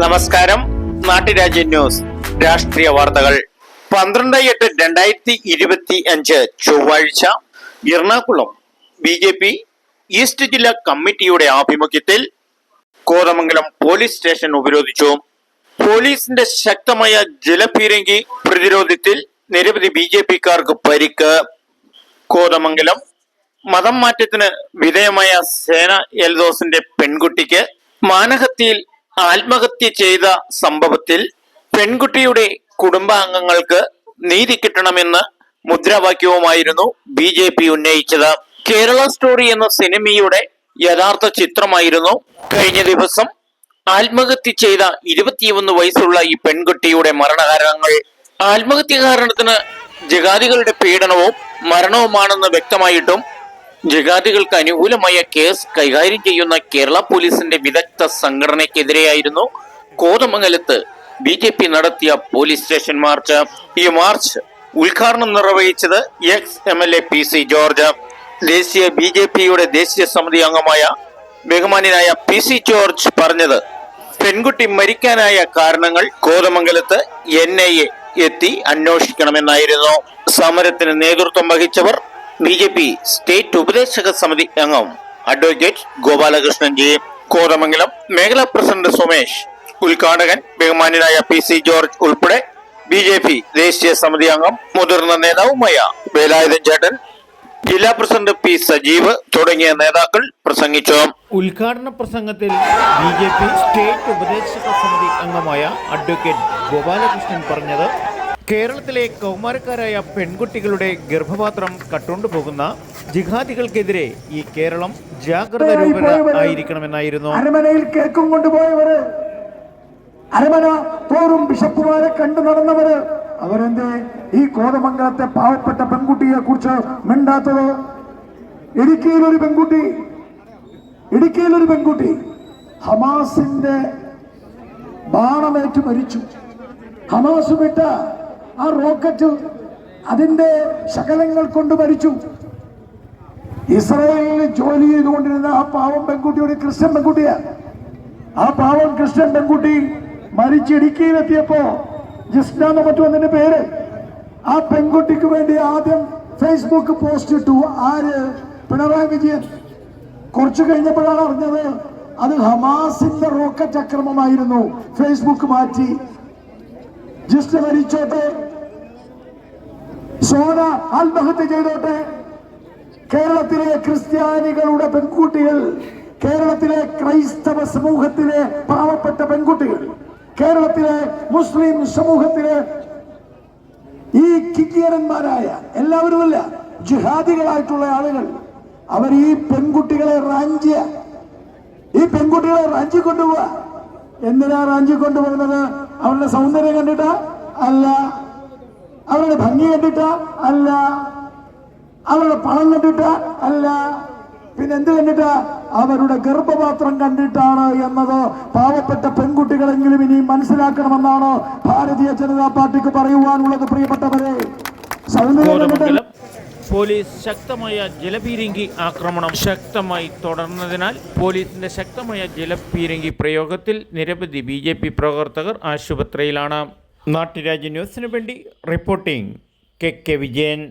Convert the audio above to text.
നമസ്കാരം. നാട്ടുരാജ്യ ന്യൂസ് രാഷ്ട്രീയ വാർത്തകൾ. പന്ത്രണ്ട് എട്ട് രണ്ടായിരത്തി ഇരുപത്തി അഞ്ച് ചൊവ്വാഴ്ച Ernakulam B J P east ജില്ലാ കമ്മിറ്റിയുടെ ആഭിമുഖ്യത്തിൽ കോതമംഗലം പോലീസ് സ്റ്റേഷൻ ഉപരോധിച്ചു. പോലീസിന്റെ ശക്തമായ ജലപീരങ്കി പ്രതിരോധത്തിൽ നിരവധി ബി ജെ പിക്കാർക്ക് പരിക്ക്. കോതമംഗലം മതം മാറ്റത്തിന് വിധേയമായ സേന എൽദോസിന്റെ പെൺകുട്ടിക്ക് മാനഹത്യയിൽ ആത്മഹത്യ ചെയ്ത സംഭവത്തിൽ പെൺകുട്ടിയുടെ കുടുംബാംഗങ്ങൾക്ക് നീതി കിട്ടണമെന്ന് മുദ്രാവാക്യവുമായിരുന്നു ബി ജെ പി ഉന്നയിച്ചത്. കേരള സ്റ്റോറി എന്ന സിനിമയുടെ യഥാർത്ഥ ചിത്രമായിരുന്നു കഴിഞ്ഞ ദിവസം ആത്മഹത്യ ചെയ്ത ഇരുപത്തിയൊന്ന് വയസ്സുള്ള ഈ പെൺകുട്ടിയുടെ മരണകാരണങ്ങൾ. ആത്മഹത്യ കാരണത്തിന് ജഗാദികളുടെ പീഡനവും മരണവുമാണെന്ന് വ്യക്തമായിട്ടും ജഗാദികൾക്ക് അനുകൂലമായ കേസ് കൈകാര്യം ചെയ്യുന്ന കേരള പോലീസിന്റെ വിദഗ്ധ സംഘടനയ്ക്കെതിരെയായിരുന്നു കോതമംഗലത്ത് ബി ജെ പി നടത്തിയ പോലീസ് സ്റ്റേഷൻ മാർച്ച്. ഈ മാർച്ച് ഉദ്ഘാടനം നിർവഹിച്ചത് ex M L A P C George. ദേശീയ ബി ജെ പിയുടെ ദേശീയ സമിതി അംഗമായ ബഹുമാന്യനായ പി സി ജോർജ് പറഞ്ഞത് പെൺകുട്ടി മരിക്കാനായ കാരണങ്ങൾ കോതമംഗലത്ത് എൻ ഐ എ എത്തി അന്വേഷിക്കണമെന്നായിരുന്നു. സമരത്തിന് നേതൃത്വം വഹിച്ചവർ ബി ജെ പി സ്റ്റേറ്റ് ഉപദേശക സമിതി അംഗം അഡ്വക്കേറ്റ് ഗോപാലകൃഷ്ണൻ ജി. കോതമംഗലം മേഖലാ പ്രസിഡന്റ് സുമേഷ് ഉദ്ഘാടകൻ ബഹുമാനായ പി സി ജോർജ് ഉൾപ്പെടെ ബി ജെ പി ദേശീയ സമിതി അംഗം മുതിർന്ന നേതാവുമായ വേലായുധൻ ചേട്ടൻ ജില്ലാ പ്രസിഡന്റ് പി സജീവ് തുടങ്ങിയ നേതാക്കൾ പ്രസംഗിച്ചു. ഉദ്ഘാടന പ്രസംഗത്തിൽ ബി ജെ പി സ്റ്റേറ്റ് ഉപദേശക സമിതി അംഗമായ അഡ്വക്കേറ്റ് ഗോപാലകൃഷ്ണൻ പറഞ്ഞത് കേരളത്തിലെ കൗമാരക്കാരായ പെൺകുട്ടികളുടെ ഗർഭപാത്രം കട്ടുകൊണ്ടുപോകുന്ന ജിഹാദികൾക്കെതിരെ ഈ കേരളം ജാഗ്രത രൂപത ആയിരിക്കണമെന്നായിരുന്നു. അരമനയിൽ കേക്കും കൊണ്ടുപോയവര്. അരമന തോറും ബിഷപ്പുമാരെ കണ്ടു നടന്നവര്. അവരെന്തേ ഈ കോതമംഗലത്തെ പാവപ്പെട്ട പെൺകുട്ടിയെ കുറിച്ച് മിണ്ടാത്തത്? ഇടുക്കിയിൽ ഒരു പെൺകുട്ടി. ഇടുക്കിയിൽ ഒരു പെൺകുട്ടി. ഹമാസിന്റെ ബാണമേറ്റ് മരിച്ചു. ഹമാസ് വിട്ട ആ റോക്കറ്റ് അതിന്റെ ശകലങ്ങൾ കൊണ്ട് മരിച്ചു. ഇസ്രായേലിൽ ജോലി ചെയ്തുകൊണ്ടിരുന്ന ആ പാവം പെൺകുട്ടി ഒരു ക്രിസ്ത്യൻ പെൺകുട്ടിയാ ആ പാവം ക്രിസ്ത്യൻ പെൺകുട്ടി മരിച്ച് ഇടുക്കിയിലെത്തിയപ്പോ ജിസ്ന മറ്റു അതിന്റെ പേര്. ആ പെൺകുട്ടിക്ക് വേണ്ടി ആദ്യം ഫേസ്ബുക്ക് പോസ്റ്റ് ഇട്ടു ആര്? പിണറായി വിജയൻ. കുറച്ചു കഴിഞ്ഞപ്പോഴാണ് അറിഞ്ഞത് അത് ഹമാസിന്റെ റോക്കറ്റ് അക്രമമായിരുന്നു. ഫേസ്ബുക്ക് മാറ്റി. ജിസ്ന മരിച്ചോട്ടെ സോന ആത്മഹത്യ ചെയ്തോട്ടെ. കേരളത്തിലെ ക്രിസ്ത്യാനികളുടെ പെൺകുട്ടികൾ കേരളത്തിലെ ക്രൈസ്തവ സമൂഹത്തിലെ പാവപ്പെട്ട പെൺകുട്ടികൾ കേരളത്തിലെ മുസ്ലിം സമൂഹത്തിലെ ഈ കിക്കിയരന്മാരായ എല്ലാവരുമല്ല ജിഹാദികളായിട്ടുള്ള ആളുകൾ അവർ ഈ പെൺകുട്ടികളെ റാഞ്ചിയ. ഈ പെൺകുട്ടികളെ റാഞ്ചി കൊണ്ടുപോവുക എന്തിനാ റാഞ്ചി കൊണ്ടുപോകുന്നത്? അവരുടെ സൗന്ദര്യം കണ്ടിട്ടാ? അല്ല. അവരുടെ ഭംഗി കണ്ടിട്ടാ? അല്ല. അവരുടെ പണം കണ്ടിട്ട്? അല്ല. പിന്നെ എന്ത് കണ്ടിട്ട്? അവരുടെ ഗർഭപാത്രം കണ്ടിട്ടാണ് എന്നത്. പാവപ്പെട്ട പെൺകുട്ടികളെങ്കിലും ഇനി മനസ്സിലാക്കണമെന്നാണ് ഭാരതീയ ജനതാ പാർട്ടിക്ക് പറയുവാനുള്ളത് പ്രിയപ്പെട്ടവരെ. സൗന്ദര്യം പോലീസ് ശക്തമായ ജലപീരങ്കി ആക്രമണം. ശക്തമായി തുടർന്നതിനാൽ പോലീസിന്റെ ശക്തമായ ജലപീരങ്കി പ്രയോഗത്തിൽ നിരവധി ബി ജെ പി പ്രവർത്തകർ ആശുപത്രിയിലാണ്. നാട്ടുരാജ്യ ന്യൂസിനു വേണ്ടി റിപ്പോർട്ടിംഗ് കെ കെ വിജയൻ.